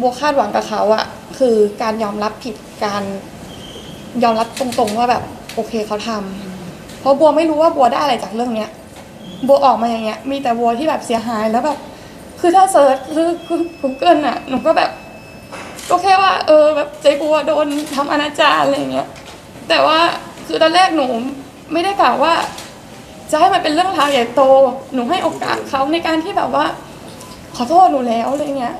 บัวคาดหวังกับเขาอะคือการยอมรับผิดการยอมรับตรงๆว่าแบบโอเคเขาทำเพราะบัวไม่รู้ว่าบัวได้อะไรจากเรื่องเนี้ยบัวออกมาอย่างเงี้ย มีแต่บัวที่แบบเสียหายแล้วแบบคือถ้าเซิร์ชคือคือกูเกิลอะหนูก็แบบก็แค่ว่า เออแบบใจบัวโดนทำอนาจารอะไรเงี้ย แต่ว่าคือตอนแรกหนูไม่ได้กล่าวว่า จะให้มันเป็นเรื่องราวใหญ่โต หนูให้โอกาสเขาในการที่แบบว่า ขอโทษหนูแล้วอะไรเงี้ย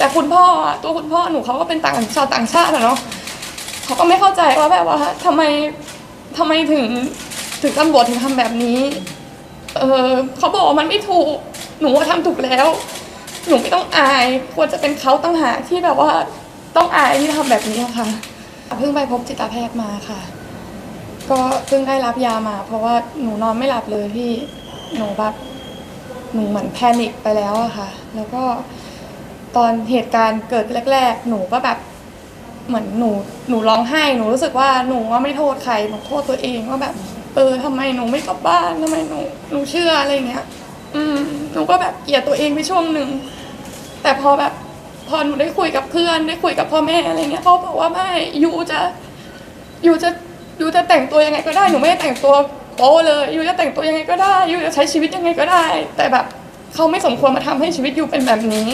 แต่คุณพ่อตัวคุณพ่อหนูเขาก็เป็นต่างชาวต่างชาติอะเนาะเขาก็ไม่เข้าใจว่าแบบว่าทำไมทำไมถึงถึงตำรวจถึงทำแบบนี้ เออเขาบอกว่ามันไม่ถูก หนูว่าทำถูกแล้ว หนูไม่ต้องอาย ควรจะเป็นเขาตั้งหากที่แบบว่าต้องอายที่ทำแบบนี้ค่ะ เพิ่งไปพบจิตแพทย์มาค่ะ ก็เพิ่งได้รับยามา เพราะว่าหนูนอนไม่หลับเลยพี่ หนูแบบหนูเหมือนแพนิคไปแล้วอะค่ะ แล้วก็ ตอนเหตุการณ์เกิดแรก ๆ หนูก็แบบเหมือนหนูหนูร้องไห้หนูรู้สึกว่าหนูว่าไม่โทษใครหนูโทษตัวเองว่าแบบ เออทำไมหนูไม่กลับบ้านทำไมหนูหนูเชื่ออะไรเงี้ย อืมหนูก็แบบเกลียดตัวเองไปช่วงหนึ่งแต่พอแบบพอหนูได้คุยกับเพื่อนได้คุยกับพ่อแม่อะไรเงี้ยเขาบอกว่าไม่ยูจะยูจะยูจะแต่งตัวยังไงก็ได้หนูไม่ได้แต่งตัวโป๊เลยยูจะแต่งตัวยังไงก็ได้ยูจะใช้ชีวิตยังไงก็ได้ แต่แบบเขาไม่สมควรมาทำให้ชีวิตยูเป็นแบบนี้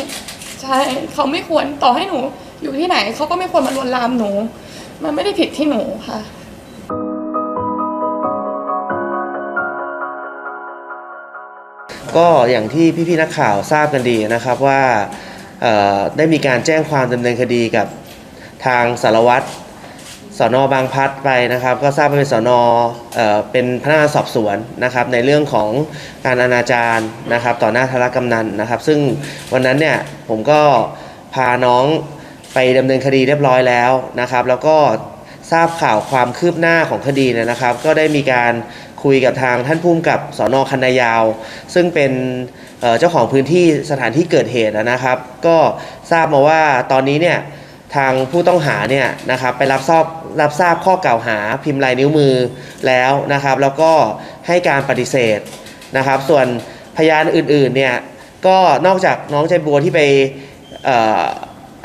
ใช่เขาไม่ควรต่อให้หนูอยู่ที่ไหนเขาก็ไม่ควรมาลวนลามหนู มันไม่ได้ผิดที่หนูค่ะก็อย่างที่พี่ๆนักข่าวทราบกันดีนะครับว่าได้มีการแจ้งความดำเนินคดีกับทางสารวัตร สอนอบางพัดไปนะครับ ก็ทราบว่าเป็นสอนอเอ่อเป็นพนักงานสอบสวนนะครับ ในเรื่องของการอนาจารนะครับ ต่อหน้าธารกำนันนะครับ ซึ่งวันนั้นเนี่ยผมก็พาน้องไปดำเนินคดีเรียบร้อยแล้วนะครับ แล้วก็ทราบข่าวความคืบหน้าของคดีเนยนะครับ ก็ได้มีการคุยกับทางท่านผู้กำกับสอนอคันนายาว ซึ่งเป็นเอ่อเจ้าของพื้นที่สถานที่เกิดเหตุนะครับ ก็ทราบมาว่าตอนนี้เนี่ยทางผู้ต้องหาเนี่ยนะครับไปรับทราบ รับทราบข้อกล่าวหาพิมพ์ลายนิ้วมือแล้วนะครับ แล้วก็ให้การปฏิเสธนะครับ ส่วนพยานอื่นๆเนี่ยก็นอกจากน้องใจบัวที่ไป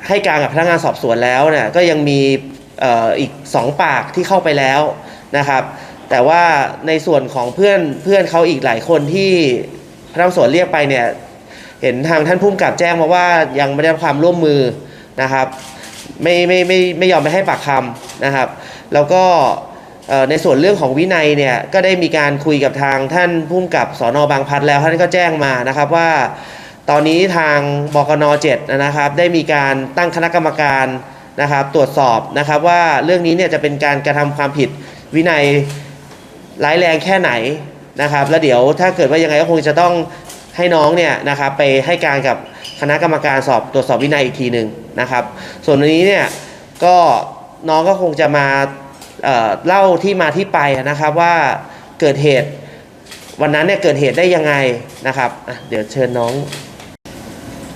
ให้การกับพนักงานสอบสวนแล้วเนี่ยก็ยังมีอีกสองปากที่เข้าไปแล้วนะครับ แต่ว่าในส่วนของเพื่อนเพื่อนเขาอีกหลายคนที่พนักงานสอบสวนเรียกไปเนี่ยเห็นทางท่านผู้กำกับแจ้งมาว่ายังไม่ได้รับความร่วมมือนะครับ ไม่ไม่ไม่ไม่ยอมไปให้ปากคำนะครับ แล้วก็ในส่วนเรื่องของวินัยเนี่ยก็ได้มีการคุยกับทางท่านผู้กับสอนอบางพัดแล้วท่านก็แจ้งมานะครับว่า ตอนนี้ทางบกน7นะครับ ได้มีการตั้งคณะกรรมการนะครับ ตรวจสอบนะครับว่าเรื่องนี้เนี่ยจะเป็นการกระทำความผิดวินัยร้ายแรงแค่ไหนนะครับ แล้วเดี๋ยวถ้าเกิดว่ายังไงก็คงจะต้องให้น้องเนี่ยนะครับไปให้การกับ คณะกรรมการสอบตรวจสอบวินัยอีกทีหนึ่งนะครับ ส่วนนี้เนี่ยก็น้องก็คงจะมาเเล่าที่มาที่ไปนะครับว่าเกิดเหตุวันนั้นเนี่ยเกิดเหตุได้ยังไงนะครับเดี๋ยวเชิญน้อง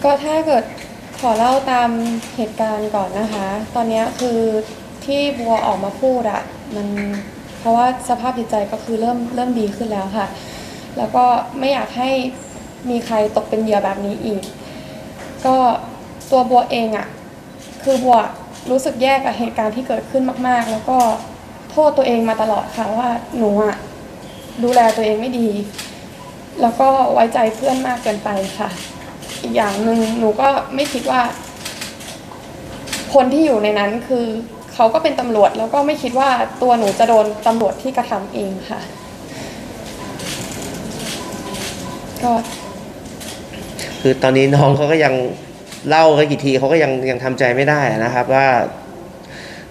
ก็ถ้าเกิดขอเล่าตามเหตุการณ์ก่อนนะคะ ตอนนี้คือที่บัวออกมาพูดอะมันเพราะว่าสภาพจิตใจก็คือเริ่มเริ่มดีขึ้นแล้วค่ะ แล้วก็ไม่อยากให้มีใครตกเป็นเหยื่อแบบนี้อีก ก็ตัวบัวเองอะคือบัวรู้สึกแย่กับเหตุการณ์ที่เกิดขึ้นมาก ๆ แล้วก็โทษตัวเองมาตลอดค่ะว่าหนูอะดูแลตัวเองไม่ดี แล้วก็ไว้ใจเพื่อนมากเกินไปค่ะ อีกอย่างหนึ่งหนูก็ไม่คิดว่า คนที่อยู่ในนั้นคือเขาก็เป็นตำรวจแล้วก็ไม่คิดว่าตัวหนูจะโดนตำรวจที่กระทำเองค่ะ ก็ คือตอนนี้น้องเขาก็ยังเล่ากันกี่ทีเขาก็ยังยังทำใจไม่ได้นะครับว่า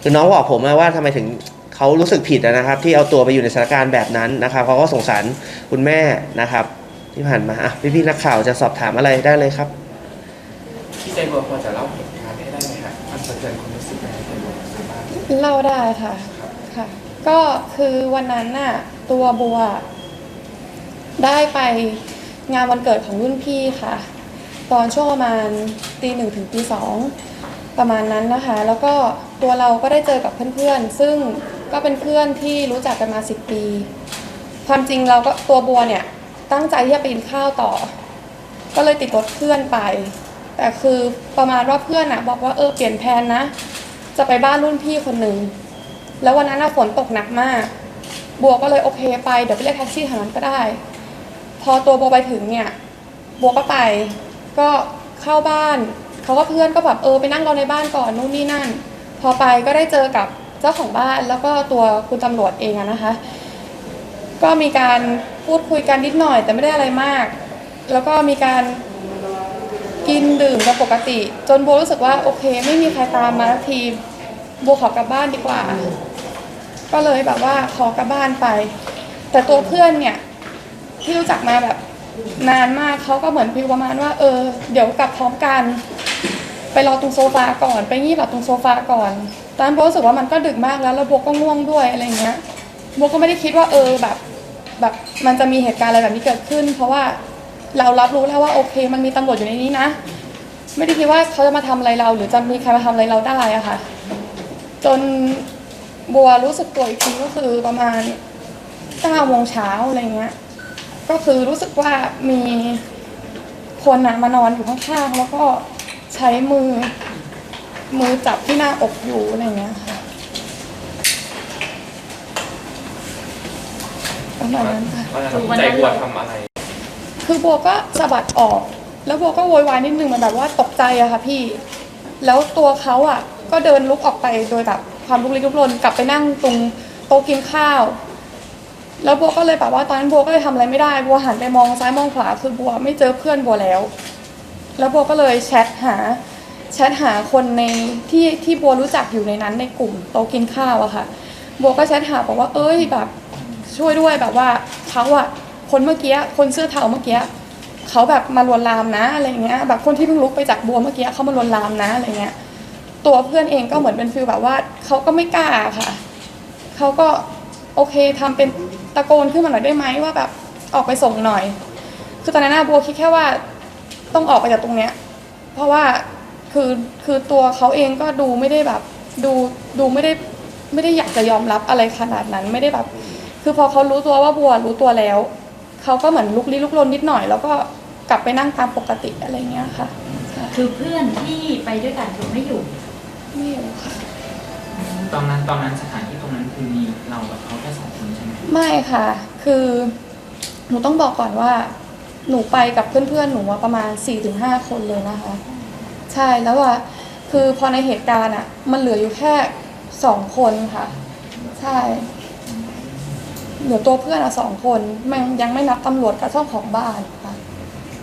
คือน้องบอกผมนะว่าทำไมถึงเขารู้สึกผิดนะครับ ที่เอาตัวไปอยู่ในสถานการณ์แบบนั้นนะครับเขาก็สงสารคุณแม่นะครับ ที่ผ่านมาอะพี่ๆนักข่าวจะสอบถามอะไรได้เลยครับ พี่ใจบัวพอจะเล่าเหตุการณ์ให้ได้ไหมครับมันสะเทือนความรู้สึกไหมใจบัวบ้าง เล่าได้ค่ะค่ะ ก็คือวันนั้นน่ะตัวบัว ได้ไปงานวันเกิดของรุ่นพี่ค่ะ ตอนช่วงประมาณตีหนึ่งถึงตีสองประมาณนั้นนะคะ แล้วก็ตัวเราก็ได้เจอกับเพื่อนๆ ซึ่งก็เป็นเพื่อนที่รู้จักกันมาสิบปี ความจริงเราก็ตัวบัวเนี่ย ตั้งใจที่จะไปกินข้าวต่อ ก็เลยติดรถเพื่อนไป แต่คือประมาณว่าเพื่อนอะบอกว่าเออเปลี่ยนแผนนะ จะไปบ้านรุ่นพี่คนหนึ่งแล้ววันนั้นฝนตกหนักมาก บัวก็เลยโอเคไปเดี๋ยวไปเรียกแท็กซี่แถวนั้นก็ได้ พอตัวบัวไปถึงเนี่ย บัวก็ไป ก็เข้าบ้านเขาก็เพื่อนก็แบบเออไปนั่งรอในบ้านก่อนนู่นนี่นั่น พอไปก็ได้เจอกับเจ้าของบ้านแล้วก็ตัวคุณตำรวจเองอะนะคะ ก็มีการพูดคุยกันนิดหน่อย แต่ไม่ได้อะไรมาก แล้วก็มีการกินดื่มกันปกติ จนโบรู้สึกว่าโอเค ไม่มีใครตามมาทีโบขอกลับบ้านดีกว่า ก็เลยแบบว่าขอกลับบ้านไป แต่ตัวเพื่อนเนี่ยที่รู้จักมาแบบ นานมากเขาก็เหมือนพิวประมาณว่า เออ เดี๋ยวกลับพร้อมกัน ไปรอตรงโซฟาก่อน ไปงีบแบบตรงโซฟาก่อน ตอนนั้นโบรู้สึกว่ามันก็ดึกมากแล้วแล้วโบก็ง่วงด้วยอะไรเงี้ยโบก็ไม่ได้คิดว่าเออแบบแบบมันจะมีเหตุการณ์อะไรแบบนี้เกิดขึ้น เพราะว่าเรารับรู้แล้วว่าโอเค มันมีตำรวจอยู่ในนี้นะ ไม่ได้คิดว่าเขาจะมาทำอะไรเรา หรือจะมีใครมาทำอะไรเราได้อะค่ะ จนบัวรู้สึกตัวอีกทีก็คือประมาณเก้าโมงเช้าอะไรเงี้ย ก็คือรู้สึกว่ามีคนนะมานอนอยู่ข้างๆแล้วก็ใช้มือ มือจับที่หน้าอกอยู่อะไรเงี้ยค่ะประมาณนั้นค่ะ ใจบัวทำอะไร คือบัวก็สะบัดออก แล้วบัวก็โวยวายนิดนึงมันแบบว่าตกใจอะค่ะพี่ แล้วตัวเขาอะก็เดินลุกออกไปโดยแบบความลุกลี้ลุกลนกลับไปนั่งตรงโต๊ะกินข้าว แล้วบัวก็เลยแบบว่าตอนนั้นบัวก็เลยทำอะไรไม่ได้บัวหันไปมองซ้ายมองขวาคือบัวไม่เจอเพื่อนบัวแล้ว แล้วบัวก็เลยแชทหาแชทหาคนในที่ที่บัวรู้จักอยู่ในนั้นในกลุ่มโต๊ะกินข้าวอะค่ะบัวก็แชทหาบอกว่า เอ้ยแบบ ช่วยด้วยแบบว่าเขาอะคนเมื่อกี้คนเสื้อเทาเมื่อกี้เขาแบบมาลวนลามนะอะไรเงี้ยแบบคนที่เพิ่งลุกไปจากบัวเมื่อกี้เขามาลวนลามนะอะไรเงี้ยตัวเพื่อนเองก็เหมือนเป็นฟิลแบบว่าเขาก็ไม่กล้าค่ะเขาก็โอเคทำเป็น ตะโกนขึ้นมาหน่อยได้ไหมว่าแบบออกไปส่งหน่อย คือตอนนั้นนะบัวคิดแค่ว่าต้องออกไปจากตรงเนี้ย เพราะว่าคือคือตัวเขาเองก็ดูไม่ได้แบบดูดูไม่ได้ไม่ได้อยากจะยอมรับอะไรขนาดนั้นไม่ได้แบบ คือพอเขารู้ตัวว่าบัวรู้ตัวแล้วเขาก็เหมือนลุกลี้ลุกลนนิดหน่อย แล้วก็กลับไปนั่งตามปกติอะไรเงี้ยค่ะใช่คือเพื่อนที่ไปด้วยกันคือไม่อยู่ไม่รู้ค่ะ ตอนนั้นตอนนั้นสถานที่ตรงนั้นคือมีเรากับเขา ไมไม่ค่ะ คือหนูต้องบอกก่อนว่า หนูไปกับเพื่อนๆ หนูประมาณ4ี่ถึงห้าคนเลยนะคะ ใช่แล้วว่าคือพอในเหตุการณ์อะมันเหลืออยู่แค่สองคนค่ะ ใช่ เหลือตัวเพื่อนอะสองคนมันยังไม่นับตำรวจกับเจ้าของบ้านค่ะ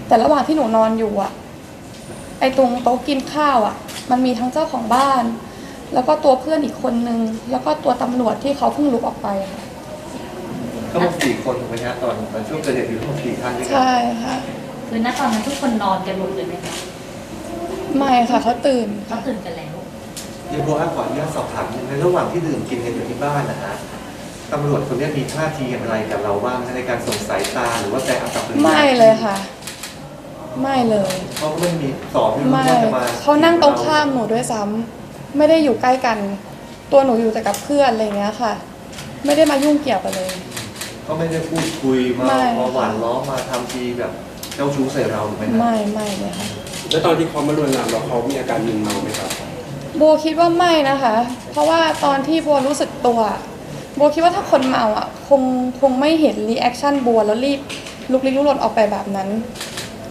แต่ระหว่างที่หนูนอนอยู่อะไอ้ตรงโต๊ะกินข้าวอะมันมีทั้งเจ้าของบ้าน แล้วก็ตัวเพื่อนอีกคนนึง แล้วก็ตัวตำรวจที่เขาเพิ่งลุกออกไปค่ะ ทั้งหมดสี่คนถูกไหมฮะตอนตอนช่วงเกิดเหตุอยู่ทั้งหมดสี่ท่านด้วยกันใช่ค่ะ คือณตอนนั้นทุกคนนอนกันหมดเลยไหมคะไม่ค่ะเขาตื่นเขาตื่นกันแล้วเดี๋ยวโบอาขออนุญาตสอบถามในระหว่างที่ดื่มกินกันอยู่ที่บ้านนะฮะตำรวจคนนี้มีท่าทีอย่างไรกับเราบ้างในการส่งสายตาหรือว่าใจอากับปริยาไม่เลยค่ะ ไม่เลย เขาก็ไม่มีสอบที่รู้ไม่ว่าจะมาเขานั่งตรงข้ามหนูด้วยซ้ำไม่ได้อยู่ใกล้กัน ตัวหนูอยู่แต่กับเพื่อนอะไรอย่างเงี้ยค่ะ ไม่ได้มายุ่งเกี่ยวกันเลย เขาไม่ได้พูดคุยมาไม่ มาหวานล้อมมาทำทีแบบเจ้าชู้ใส่เราถูกไหมฮะไม่ไม่เลยค่ะ แล้วตอนที่เขามาลวนลามเราเขามีอาการมึนเมาไหมครับ โบคิดว่าไม่นะคะ เพราะว่าตอนที่บัวรู้สึกตัวโบคิดว่าถ้าคนเมาอะคงคงไม่เห็นรีแอคชั่นบัวแล้วรีบลุกลี้ลุกลนออกไปแบบนั้น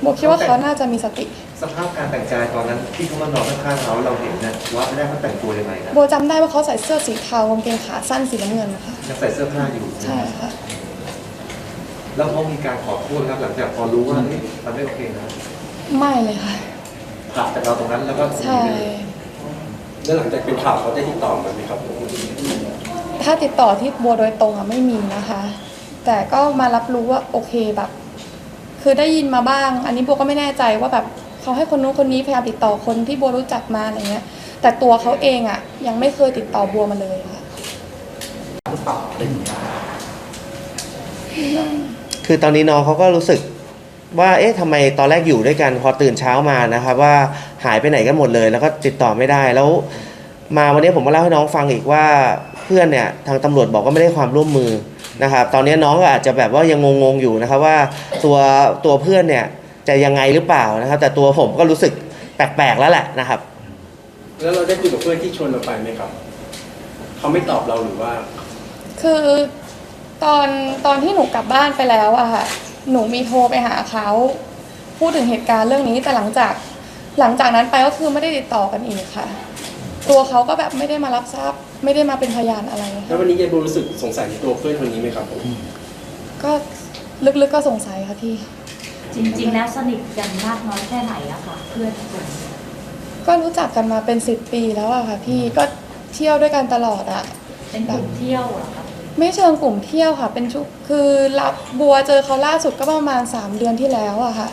โบคิดว่าเขาน่าจะมีสติ สภาพการแต่งกายตอนนั้นที่เขามานอนข้างๆเราเราเห็นนะว่าแรกเขาแต่งตัวยังไงนะโบจำได้ว่าเขาใส่เสื้อสีเทากางเกงขาสั้นสีน้ำเงินค่ะยังใส่เสื้อผ้าอยู่ใช่ค่ะ แล้วเขามีการขอโทษครับหลังจากพอรู้ว่าเฮ้ยมันไม่โอเคนะไม่เลยค่ะผลักจากเราตรงนั้นแล้วก็หนีใช่ ไปเลยแล้วหลังจากเป็นข่าวเขาได้ติดต่อมาไหมครับผมถ้าติดต่อที่บัวโดยตรงอะไม่มีนะคะ แต่ก็มารับรู้ว่าโอเคแบบ คือได้ยินมาบ้าง อันนี้บัวก็ไม่แน่ใจว่าแบบเขาให้คนนู้นคนนี้พยายามติดต่อคนที่บัวรู้จักมาอะไรเงี้ย แต่ตัวเขาเองอะยังไม่เคยติดต่อบัวมาเลยค่ะ คือตอนนี้น้องเขาก็รู้สึกว่าเอ๊ะทำไมตอนแรกอยู่ด้วยกันพอตื่นเช้ามานะครับ ว่าหายไปไหนกันหมดเลย แล้วก็ติดต่อไม่ได้แล้ว มาวันนี้ผมก็เล่าให้น้องฟังอีกว่าเพื่อนเนี่ยทางตำรวจบอกก็ไม่ได้ความร่วมมือนะครับ ตอนนี้น้องก็อาจจะแบบว่ายังงงๆอยู่นะครับว่าตัวตัวเพื่อนเนี่ยจะยังไงหรือเปล่านะครับ แต่ตัวผมก็รู้สึกแปลกๆแล้วแหละนะครับ แล้วเราได้คุยกับเพื่อนที่ชวนเราไปไหมครับ เขาไม่ตอบเราหรือว่า คือ ตอนตอนที่หนูกลับบ้านไปแล้วอะค่ะ หนูมีโทรไปหาเขาพูดถึงเหตุการณ์เรื่องนี้แต่หลังจากหลังจากนั้นไปก็คือไม่ได้ติดต่อกันอีกค่ะ ตัวเขาก็แบบไม่ได้มารับทราบ ไม่ได้มาเป็นพยานอะไรแล้ววันนี้ยายโบรู้สึกสงสัยในตัวเพื่อนคนนี้ไหมครับผมก็ลึกๆก็สงสัยค่ะพี่ จริง ๆ แล้วสนิทกันมากน้อยแค่ไหนอะค่ะ เพื่อนกลุ่มนี้ก็รู้จักกันมาเป็นสิบปีแล้วอะค่ะ พี่ก็เที่ยวด้วยกันตลอดอะเป็นกลุ่มเที่ยวเหรอคะ ไม่เชิงกลุ่มเที่ยวค่ะ เป็นชุกคือรับบัวเจอเขาล่าสุดก็ประมาณ 3 เดือนที่แล้วอะค่ะ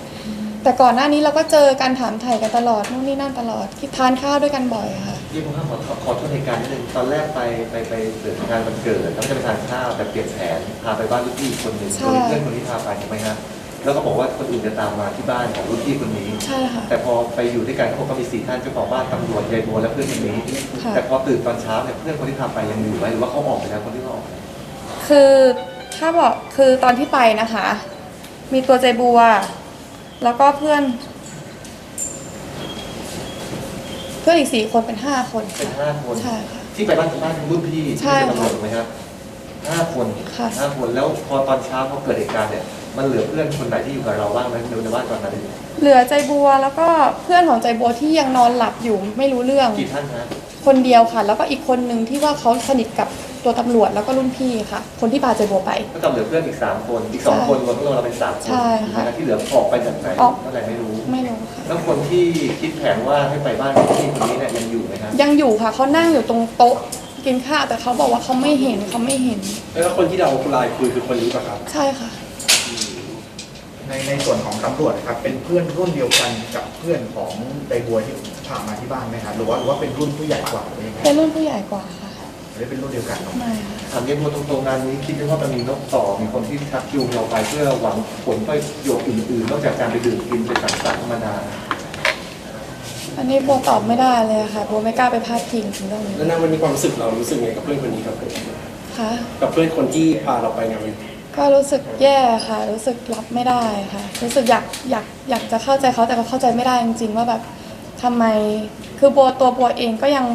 แต่ก่อนหน้านี้เราก็เจอกันถามถ่ายกันตลอดนู่นนี่นั่นตลอดคิดทานข้าวด้วยกันบ่อยอะค่ะ ยี่ผมขอขอขอโทษเหตุการณ์นิดนึงตอนแรกไปไปไปเกิดงานวันเกิดแล้วจะไปทานข้าวแต่เปลี่ยนแผนพาไปบ้านรุ่นพี่อีกคนหนึ่งใช่โดยเพื่อนคนที่พาไปถูกไหมฮะแล้วก็บอกว่าคนอื่นจะตามมาที่บ้านของรุ่นพี่คนนี้ ใช่ค่ะ แต่พอไปอยู่ด้วยกันเขาบอกก็มีสี่ท่านเจ้าของบ้านตำรวจยายบัวและเพื่อนคนนี้ ค่ะ แต่พอตื่นตอนเช้าเนี่ยเพื่อนคนที่พาไปยังอยู่ไหมหรือว่าเขาออกไปแล้วคนที่เขาออกไป คือถ้าบอกคือตอนที่ไปนะคะ มีตัวใจบัว แล้วก็เพื่อน เพื่อนอีกสี่คนเป็นห้าคนเป็นค่ะห้าคน ใช่ค่ะ ที่ไปบ้านบ้านรุ่นพี่ใช่ที่เป็นค่ะตำรวจถูกไหมครับห้าคนค่ะ ห้าคนแล้วพอตอนเช้าพอเกิดเหตุการณ์เนี่ยมันเหลือเพื่อนคนไหนที่อยู่กับเราบ้างไหมในบ้านตอนนั้นเหลือใจบัวแล้วก็เพื่อนของใจบัวที่ยังนอนหลับอยู่ไม่รู้เรื่อง กี่ท่านฮะคนเดียวค่ะ แล้วก็อีกคนนึงที่ว่าเขาสนิทกับ ตัวตำรวจแล้วก็รุ่นพี่ค่ะ คนที่พาใจบัวไป ก็จะเหลือเพื่อนอีกสามคน อีกสองคนรวมทั้งเราเป็นสามคนใช่ค่ะนที่เหลือออกไปจากไหนออกเมื่อไหร่ไม่รู้ ไม่รู้ค่ะ แล้วคนที่คิดแผนว่าให้ไปบ้านพี่คนนี้เนี่ยยังอยู่ไหมครับยังอยู่ค่ะเขานั่งอยู่ตรงโต๊ะกินข้าวแต่เขาบอกว่าเขาไม่เห็นเขาไม่เห็น แล้วคนที่เราไลน์คุยคือคนนี้ปะครับ ใช่ค่ะ ในในส่วนของตำรวจนะครับเป็นเพื่อนรุ่นเดียวกันกับเพื่อนของไดบัวที่พามาที่บ้านไหมครับหรือว่าหรือว่าเป็นรุ่นผู้ใหญ่กว่าหรือยังไงเป็นรุ่นผู้ใหญ่กว่าค่ะ หรือเป็นรุ่นเดียวกันเนาะไม่ค่ะถามเรียนตรงๆงานนี้คิดไหมว่ามันมีนกต่อมีคนที่ชักจูงเราไปเพื่อหวังผลประโยชน์อื่นๆนอกจากการไปดื่มกินไปสังสรรค์ธรรมดาอันนี้บัวตอบไม่ได้เลยค่ะบัวไม่กล้าไปพาดพิงถึงเรื่องนี้แล้วณวันนี้ความรู้สึกเรารู้สึกไงกับเพื่อนคนนี้ครับผมค่ะ กับเพื่อนคนที่พาเราไปงานวันนี้ก็รู้สึกแย่ค่ะ รู้สึกรับไม่ได้ค่ะ รู้สึกอยากอยากอยากจะเข้าใจเขาแต่ก็เข้าใจไม่ได้จริงๆว่าแบบทำไมคือบัวตัวบัวเองก็ยัง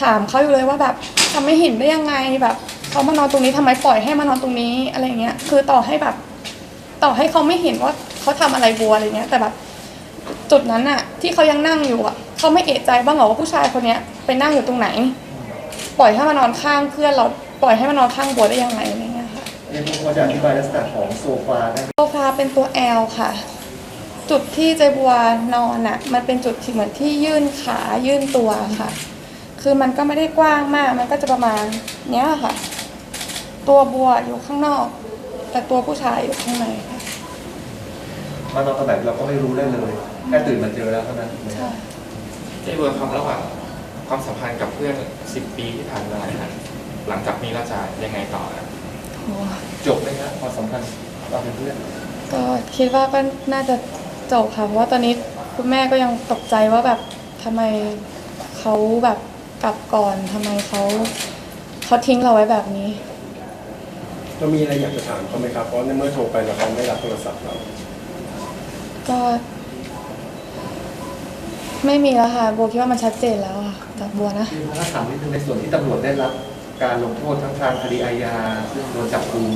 ถามเขาอยู่เลยว่าแบบ ทำไม่เห็นได้ยังไงแบบเขามานอนตรงนี้ทำไมปล่อยให้มานอนตรงนี้อะไรเงี้ย คือต่อให้แบบ ต่อให้เขาไม่เห็นว่าเขาทำอะไรบัวอะไรเงี้ย แต่แบบ จุดนั้นอะที่เขายังนั่งอยู่อะเขาไม่เอะใจบ้างเหรอว่าผู้ชายคนเนี้ยไปนั่งอยู่ตรงไหน ปล่อยให้มานอนข้างเพื่อนเราปล่อยให้มานอนข้างบัวได้ยังไงอะไรเงี้ยค่ะเรียนพอจะอธิบายลักษณะของโซฟาได้ไหมโซฟาเป็นตัว L ค่ะ จุดที่ใจบัวนอนอะมันเป็นจุดที่เหมือนที่ยื่นขายื่นตัวค่ะ คือมันก็ไม่ได้กว้างมาก มันก็จะประมาณเนี้ยค่ะ ตัวบัวอยู่ข้างนอก แต่ตัวผู้ชายอยู่ข้างในค่ะมานอนตอนไหนเราก็ไม่รู้ได้เลยแค่ตื่นมาเจอแล้วเท่านั้นถูกไหมใช่เจ๊เบิร์ครับระหว่างความสัมพันธ์กับเพื่อนสิบปีที่ผ่านมานะฮะหลังจากนี้เราจะยังไงต่อนะโอ้จบไหมครับความสัมพันธ์เราเป็นเพื่อนก็คิดว่าก็น่าจะจบค่ะเพราะว่าตอนนี้คุณแม่ก็ยังตกใจว่าแบบทำไมเขาแบบ กลับก่อนทำไมเขาเขาทิ้งเราไว้แบบนี้ เรามีอะไรอยากจะถามเขาไหมครับ เพราะในเมื่อโทรไปแล้วเขาไม่รับโทรศัพท์เรา ก็ ไม่มีแล้วค่ะบัวคิดว่ามันชัดเจนแล้วอะจากบัวนะคือถ้าถามนิดนึงในส่วนที่ตำรวจได้รับการลงโทษทั้งทางคดีอาญาซึ่งโดนจับกุม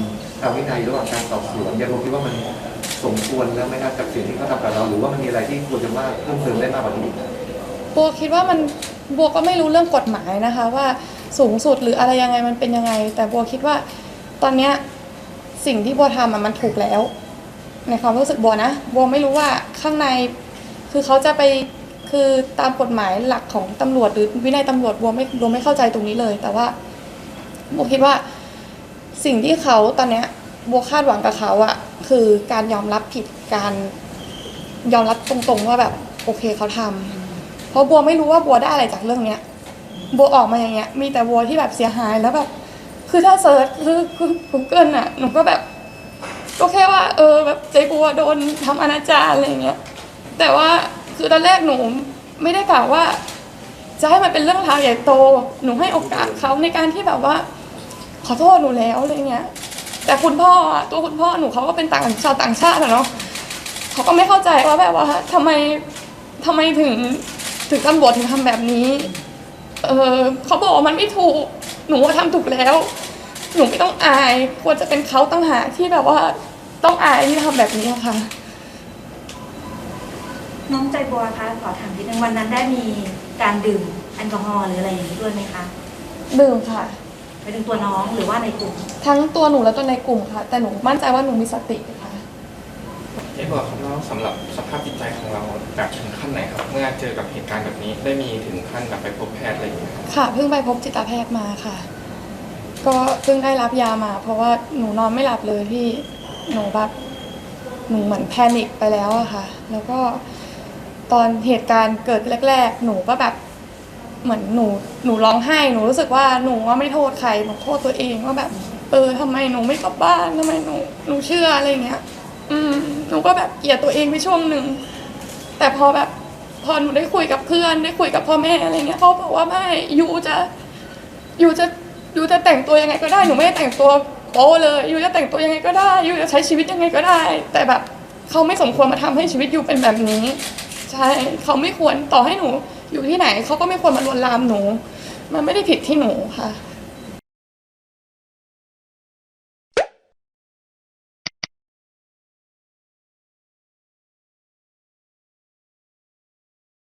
ทางวินัยระหว่างการสอบสวนยังคิดว่ามันสมควรแล้วไหมครับกับสิ่งที่เขาทำกับเราหรือว่ามันมีอะไรที่ควรจะมากเพิ่มเติมได้มากกว่านี้ บัวคิดว่ามัน บัวก็ไม่รู้เรื่องกฎหมายนะคะ ว่าสูงสุดหรืออะไรยังไงมันเป็นยังไง แต่บัวคิดว่าตอนเนี้ยสิ่งที่บัวทำอะมันถูกแล้ว ในความรู้สึกบัวนะบัวไม่รู้ว่าข้างในคือเขาจะไปคือตามกฎหมายหลักของตำรวจหรือวินัยตำรวจบัวไม่บัวไม่เข้าใจตรงนี้เลย แต่ว่าบัวคิดว่าสิ่งที่เขาตอนเนี้ยบัวคาดหวังกับเขาอะคือการยอมรับผิดการยอมรับตรงๆว่าแบบโอเคเขาทำ เพราะบัวไม่รู้ว่าบัวได้อะไรจากเรื่องเนี้ยบัวออกมาอย่างเงี้ย มีแต่บัวที่แบบเสียหายแล้วแบบคือถ้าเซิร์ชคือคือกูเกิลอะหนูก็แบบก็แค่ว่า เออแบบใจบัวโดนทำอนาจารอะไรเงี้ย แต่ว่าคือตอนแรกหนูไม่ได้กล่าวว่า จะให้มันเป็นเรื่องราวใหญ่โต หนูให้โอกาสเขาในการที่แบบว่า ขอโทษหนูแล้วอะไรเงี้ย แต่คุณพ่อตัวคุณพ่อหนูเขาก็เป็นต่างชาวต่างชาติอะเนาะเขาก็ไม่เข้าใจว่าแบบว่าทำไมทำไมถึง ถึงตำรวจถึงทำแบบนี้ เออเขาบอกว่ามันไม่ถูก หนูว่าทำถูกแล้ว หนูไม่ต้องอาย ควรจะเป็นเขาตั้งหากที่แบบว่าต้องอายที่ทำแบบนี้อะค่ะ น้องใจบัวคะขอถามนิดนึงวันนั้นได้มีการดื่มแอลกอฮอล์หรืออะไรอย่างนี้ด้วยไหมคะดื่มค่ะ ไปถึงตัวน้องหรือว่าในกลุ่ม ทั้งตัวหนูและตัวในกลุ่มค่ะ แต่หนูมั่นใจว่าหนูมีสติค่ะ เจ๊บัวครับแล้วสำหรับสภาพจิตใจของเราแบบถึงขั้นไหนครับ เมื่อเจอกับเหตุการณ์แบบนี้ได้มีถึงขั้นแบบไปพบแพทย์อะไรอย่างเงี้ยครับค่ะ เพิ่งไปพบจิตแพทย์มาค่ะ ก็เพิ่งได้รับยามา เพราะว่าหนูนอนไม่หลับเลยพี่หนูแบบหนูเหมือนแพนิคไปแล้วอะค่ะ แล้วก็ตอนเหตุการณ์เกิดแรก ๆ หนูก็แบบเหมือนหนูหนูร้องไห้หนูรู้สึกว่าหนูว่าไม่โทษใครหนูโทษตัวเองว่าแบบ เออทำไมหนูไม่กลับบ้านทำไมหนูหนูเชื่ออะไรอย่างเงี้ย อืมหนูก็แบบเกลียดตัวเองไปช่วงหนึ่ง แต่พอแบบพอหนูได้คุยกับเพื่อนได้คุยกับพ่อแม่อะไรเงี้ยเขาบอกว่าไม่ยูจะยูจะยูจะแต่งตัวยังไงก็ได้หนูไม่ได้แต่งตัวโป๊เลยยูจะแต่งตัวยังไงก็ได้ยูจะใช้ชีวิตยังไงก็ได้ แต่แบบเขาไม่สมควรมาทำให้ชีวิตยูเป็นแบบนี้ใช่เขาไม่ควรต่อให้หนู อยู่ที่ไหนเขาก็ไม่ควรมาลวนลามหนู มันไม่ได้ผิดที่หนูค่ะ